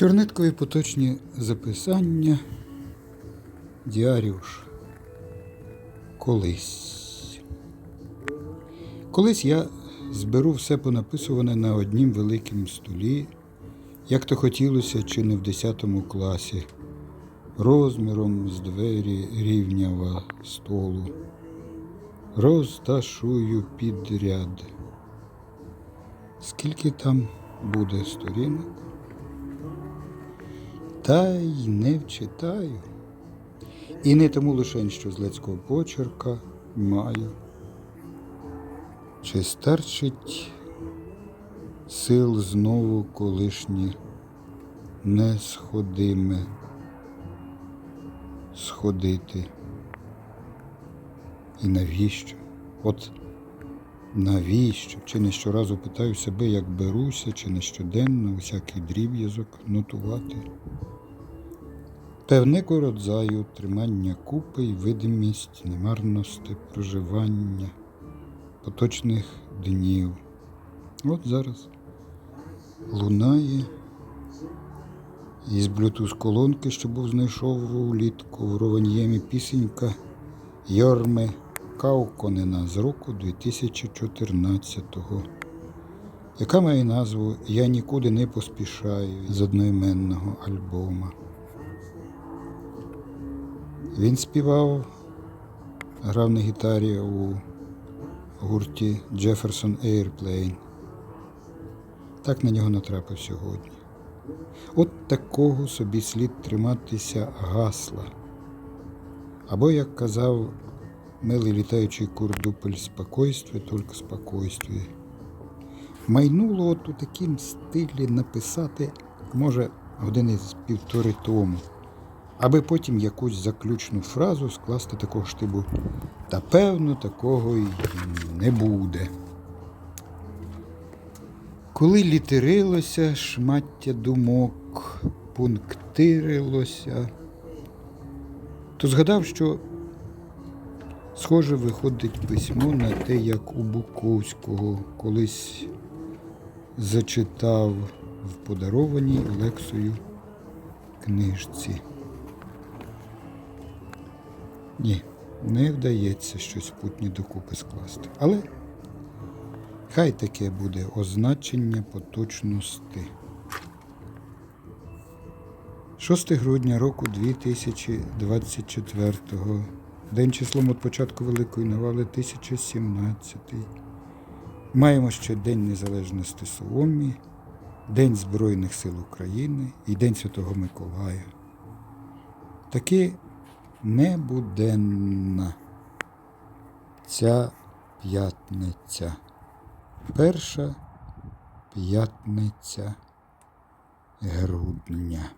Чорниткові поточні записання. Діаріуш. Колись. Колись я зберу все понаписуване на однім великім столі, як то хотілося чи не в 10 класі, розміром з двері рівнява столу. Розташую підряд. Скільки там буде сторінок? Та й не вчитаю. І не тому лише, що злецького почерка маю. Чи старчить сил знову колишні не сходиме сходити? І навіщо? От навіщо? Чи не щоразу питаю себе, як беруся, чи не щоденно усякий дріб'язок нотувати? Певне кородзаю, тримання купи й видимість немарності проживання поточних днів. От зараз лунає із блютуз колонки, що був знайшов улітку в Рованьємі пісенька Йорми Кауконена з року 2014-го, яка має назву Я нікуди не поспішаю з одноіменного альбома. Він співав, грав на гітарі у гурті Jefferson Airplane. Так на нього натрапив сьогодні. От такого собі слід триматися гасла. Або, як казав милий літаючий курдупель спокойствие, тільки спокойствие. Майнуло от у таким стилі написати, може, години з півтори тому аби потім якусь заключну фразу скласти такого штибу. Та певно, такого й не буде. Коли літерилося шмаття думок, пунктирилося, то згадав, що схоже виходить письмо на те, як у Буковського колись зачитав в подарованій Олексою книжці. Ні, не вдається щось путні докупи скласти. Але хай таке буде означення поточності. 6 грудня року 2024 День числом від початку Великої Навали 1017. Маємо ще День Незалежності Суомі, День Збройних сил України і День Святого Миколая. Такі небуденна ця п'ятниця. Перша п'ятниця грудня.